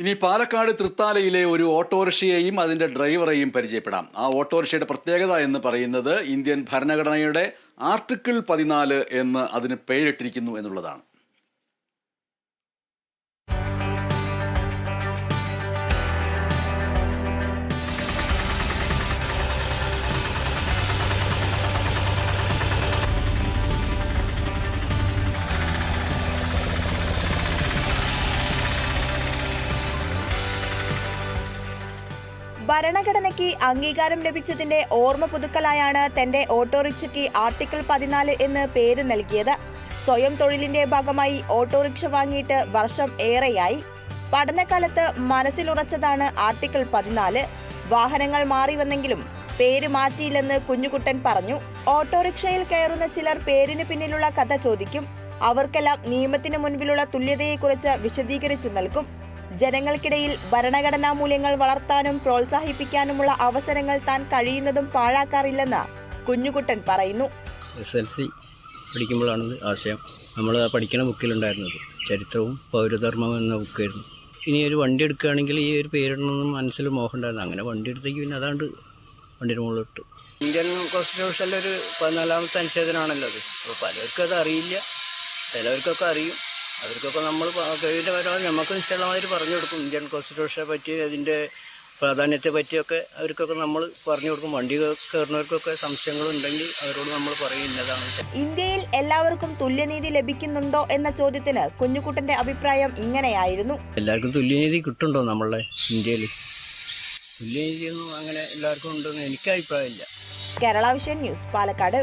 ഇനി പാലക്കാട് തൃത്താലയിലെ ഒരു ഓട്ടോറിക്ഷയെയും അതിന്റെ ഡ്രൈവറെയും പരിചയപ്പെടാം. ആ ഓട്ടോറിക്ഷയുടെ പ്രത്യേകത എന്ന് പറയുന്നത് ഇന്ത്യൻ ഭരണഘടനയുടെ ആർട്ടിക്കിൾ പതിനാല് എന്ന് അതിന് പേരിട്ടിരിക്കുന്നു എന്നുള്ളതാണ്. ഭരണഘടനയ്ക്ക് അംഗീകാരം ലഭിച്ചതിന്റെ ഓർമ്മ പുതുക്കലായാണ് തന്റെ ഓട്ടോറിക്ഷയ്ക്ക് ആർട്ടിക്കിൾ പതിനാല് എന്ന് പേര് നൽകിയത്. സ്വയം തൊഴിലിന്റെ ഭാഗമായി ഓട്ടോറിക്ഷ വാങ്ങിയിട്ട് വർഷം ഏറെയായി. പഠനകാലത്ത് മനസ്സിലുറച്ചതാണ് ആർട്ടിക്കിൾ പതിനാല്. വാഹനങ്ങൾ മാറി വന്നെങ്കിലും പേര് മാറ്റിയില്ലെന്ന് കുഞ്ഞുകുട്ടൻ പറഞ്ഞു. ഓട്ടോറിക്ഷയിൽ കയറുന്ന ചിലർ പേരിന് പിന്നിലുള്ള കഥ ചോദിക്കും. അവർക്കെല്ലാം നിയമത്തിന് മുൻപിലുള്ള തുല്യതയെക്കുറിച്ച് വിശദീകരിച്ചു നൽകും. ജനങ്ങൾക്കിടയിൽ ഭരണഘടനാ മൂല്യങ്ങൾ വളർത്താനും പ്രോത്സാഹിപ്പിക്കാനുമുള്ള അവസരങ്ങൾ താൻ കഴിയുന്നതും പാഴാക്കാറില്ലെന്ന് കുഞ്ഞുകുട്ടൻ പറയുന്നു. എസ് എൽ സി പഠിക്കുമ്പോഴാണ് ആശയം. നമ്മൾ പഠിക്കണ ബുക്കിലുണ്ടായിരുന്നത്. ചരിത്രവും പൗരധർമ്മവും എന്ന ബുക്കായിരുന്നു. ഇനി ഒരു വണ്ടി എടുക്കുകയാണെങ്കിൽ ഈ ഒരു പേരിടണമെന്ന് മനസ്സിൽ മോഹം ഉണ്ടായിരുന്നു അങ്ങനെ വണ്ടി എടുത്തേക്ക് പിന്നെ അതാണ്ട് വണ്ടിയുടെ മുകളിലിട്ടു ഇന്ത്യൻ കോൺസ്റ്റിറ്റ്യൂഷനിലൊരു പതിനാലാമത്തെ അനുച്ഛേദനാണല്ലോ അത്. അപ്പോൾ പലർക്കും അത് അറിയില്ല. ചിലവർക്കൊക്കെ അറിയും. അവർക്കൊക്കെ നമ്മൾ കഴിവിന്റെ പരമാവധി നമുക്ക് നിശ്ചലമായിട്ട് പറഞ്ഞു കൊടുക്കും. ഇന്ത്യൻ കോൺസ്റ്റിറ്റ്യൂഷനെ പറ്റി അതിന്റെ പ്രാധാന്യത്തെ പറ്റിയൊക്കെ അവർക്കൊക്കെ നമ്മൾ പറഞ്ഞു കൊടുക്കും. വണ്ടി കയറുന്നവർക്കൊക്കെ സംശയങ്ങളുണ്ടെങ്കിൽ അവരോട് നമ്മൾ പറയും ഇന്നതാണ്. ഇന്ത്യയിൽ എല്ലാവർക്കും തുല്യനീതി ലഭിക്കുന്നുണ്ടോ എന്ന ചോദ്യത്തിന് കുഞ്ഞുകുട്ടന്റെ അഭിപ്രായം ഇങ്ങനെയായിരുന്നു. എല്ലാവർക്കും തുല്യനീതി കിട്ടുന്നുണ്ടോ നമ്മളെ ഇന്ത്യയിൽ? തുല്യനീതിയൊന്നും അങ്ങനെ എല്ലാവർക്കും ഉണ്ടെന്ന് എനിക്ക് അഭിപ്രായമില്ല. Kerala vision news Palakkad.